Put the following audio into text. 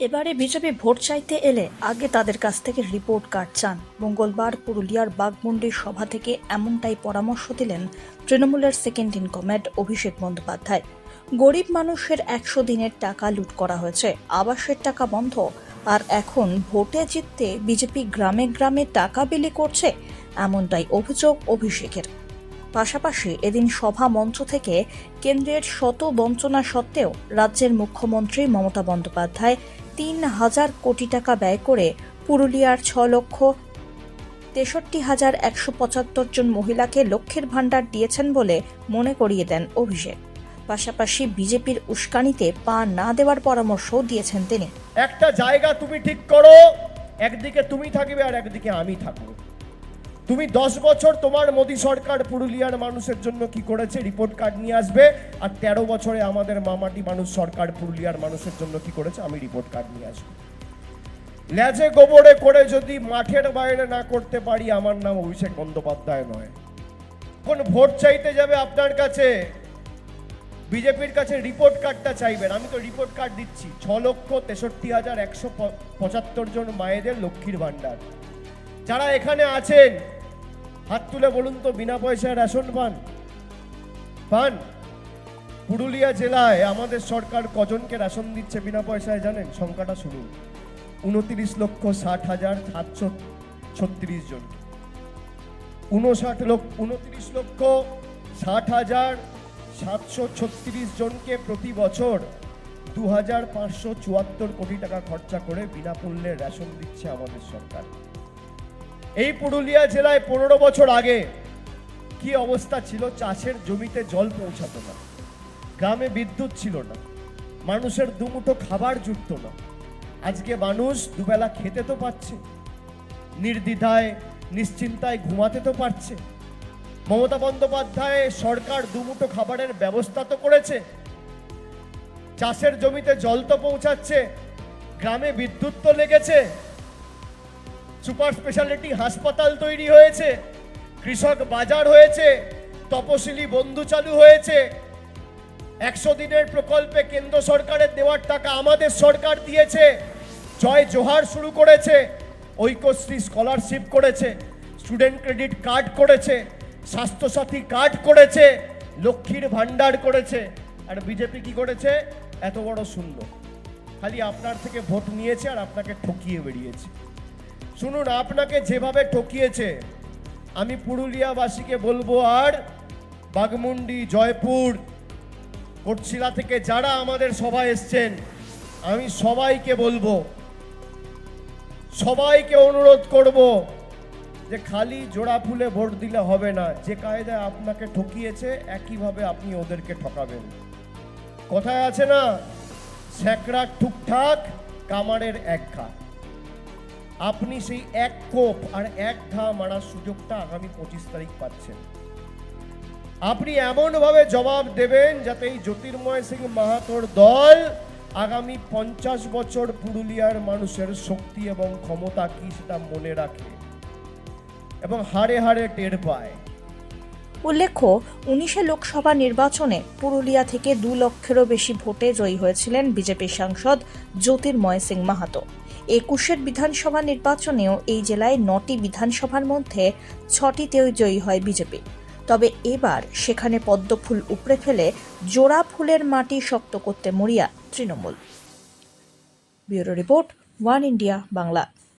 এবারে BJP vote চাইতে এলে আগে তাদের কাছ থেকে রিপোর্ট কার্ড চান। মঙ্গলবার পুরুলিয়ার বাগমুন্ডির সভা থেকে এমনটাই পরামর্শ দিলেন তৃণমূলের second in command Abhishek Bandyopadhyay. গরিব মানুষের একশো দিনের টাকা লুট করা হয়েছে, আবাসের টাকা বন্ধ। আর এখন ভোটে জিততে বিজেপি গ্রামে গ্রামে টাকা বিলি করছে, এমনটাই অভিযোগ অভিষেকের। পাশাপাশি এদিন সভা মঞ্চ থেকে কেন্দ্রের শত বঞ্চনা সত্ত্বেও রাজ্যের মুখ্যমন্ত্রী মমতা বন্দ্যোপাধ্যায় তিন হাজার কোটি টাকা ব্যয় করে পুরুলিয়ার ছ লক্ষ তেষট্টি হাজার একশো পঁচাত্তর জন মহিলাকে লক্ষ্যের ভাণ্ডার দিয়েছেন বলে মনে করিয়ে দেন অভিষেক। পাশাপাশি বিজেপির উস্কানিতে পা না দেওয়ার পরামর্শও দিয়েছেন তিনি। একটা জায়গা তুমি ঠিক করো, একদিকে তুমি থাকবে আর একদিকে আমি থাকব। তুমি দশ বছর তোমার মোদী সরকার পুরুলিয়ার মানুষের জন্য কি করেছে? রিপোর্ট কার্ড নিয়ে আসবে। আর তেরো বছরে আমাদের মামাটি মানুষ সরকার পুরুলিয়ার মানুষের জন্য কি করেছে? আমি রিপোর্ট কার্ড নিয়ে আসব। লেজে গোবরে করে যদি মাঠের বাইরে না করতে পারি, আমার নাম অভিষেক বন্দ্যোপাধ্যায় নয়। কোন ভোট চাইতে যাবে আপনার কাছে? বিজেপির কাছে রিপোর্ট কার্ডটা চাইবেন। আমি তো রিপোর্ট কার্ড দিচ্ছি। ছ লক্ষ তেষট্টি হাজার একশো পঁচাত্তর জন মায়েদের লক্ষ্মীর ভাণ্ডার। যারা এখানে আছেন, হাত তুলে বলুন তো বিনা পয়সায় রেশন পান। পান। পুরুলিয়া জেলায় আমাদের সরকার কজনকে রেশন দিচ্ছে বিনা পয়সায় জানেন? সংখ্যাটা শুরু উনত্রিশ লক্ষ ষাট হাজার সাতশো ছত্রিশ জন। উনষাট লক্ষ উনত্রিশ লক্ষ ষাট হাজার সাতশো ছত্রিশ জনকে প্রতি বছর দু হাজার পাঁচশো চুয়াত্তর কোটি টাকা খরচা করে বিনামূল্যে রেশন দিচ্ছে আমাদের সরকার। এই পুরুলিয়া জেলায় পনেরো বছর আগে কি অবস্থা ছিল? চাষের জমিতে জল পৌঁছাতো না। গ্রামে বিদ্যুৎ ছিল না। মানুষের দুমুঠো খাবার জুটত না। আজকে মানুষ দুবেলা খেতে তো পাচ্ছে নির্দ্বিধায়, নিশ্চিন্তায় ঘুমাতে তো পারছে। মমতা বন্দ্যোপাধ্যায় সরকার দুমুঠো খাবারের ব্যবস্থা তো করেছে। চাষের জমিতে জল তো পৌঁছাচ্ছে। গ্রামে বিদ্যুৎ তো লেগেছে। সুপার স্পেশালিটি হাসপাতাল তৈরি হয়েছে, কৃষক বাজার হয়েছে, তপশিলি বন্ধু চালু হয়েছে। একশো দিনের প্রকল্পে কেন্দ্র সরকারের দেওয়ার টাকা আমাদের সরকার দিয়েছে। জয় জোহার শুরু করেছে, ঐক্যশ্রী স্কলারশিপ করেছে, স্টুডেন্ট ক্রেডিট কার্ড করেছে, স্বাস্থ্যসাথী কার্ড করেছে, লক্ষ্মীর ভাণ্ডার করেছে। আর বিজেপি কি করেছে? এত বড় শূন্য। খালি আপনার থেকে ভোট নিয়েছে আর আপনাকে ঠকিয়ে বেরিয়েছে। শুনুন, আপনাকে যেভাবে ঠকিয়েছে, আমি পুরুলিয়াবাসীকে বলব আর বাগমুন্ডি জয়পুর, কোটশিলা থেকে যারা আমাদের সভায় এসছেন, আমি সবাইকে বলব, সবাইকে অনুরোধ করব যে খালি জোড়া ফুলে ভোট দিলে হবে না। যে কায়দায় আপনাকে ঠকিয়েছে, একইভাবে আপনি ওদেরকে ঠকাবেন। কথায় আছে না স্যাকরা ঠিকঠাক, কামারের এক ঘা আপনি সেই এক কোপ আর এক ঘা মারার সুযোগটা আগামী পঁচিশ তারিখ পাচ্ছেন। আপনি এমনভাবে জবাব দেবেন যাতে এই জ্যোতির্ময় সিং মাহাতোর দল আগামী পঞ্চাশ বছর পুরুলিয়ার মানুষের শক্তি এবং ক্ষমতা কি সেটা মনে রাখে এবং হাড়ে হাড়ে টের পায়। উল্লেখ্য, উনিশে লোকসভা নির্বাচনে পুরুলিয়া থেকে দু লক্ষেরও বেশি ভোটে জয়ী হয়েছিলেন বিজেপি সাংসদ জ্যোতির্ময় সিং মাহাতো। একুশের বিধানসভা নির্বাচনেও এই জেলায় নটি বিধানসভার মধ্যে ছটিতেও জয়ী হয় বিজেপি। তবে এবার সেখানে পদ্মফুল উপড়ে ফেলে জোড়া ফুলের মাটি শক্ত করতে মরিয়া Trinamool. Bureau report, One India, Bangla.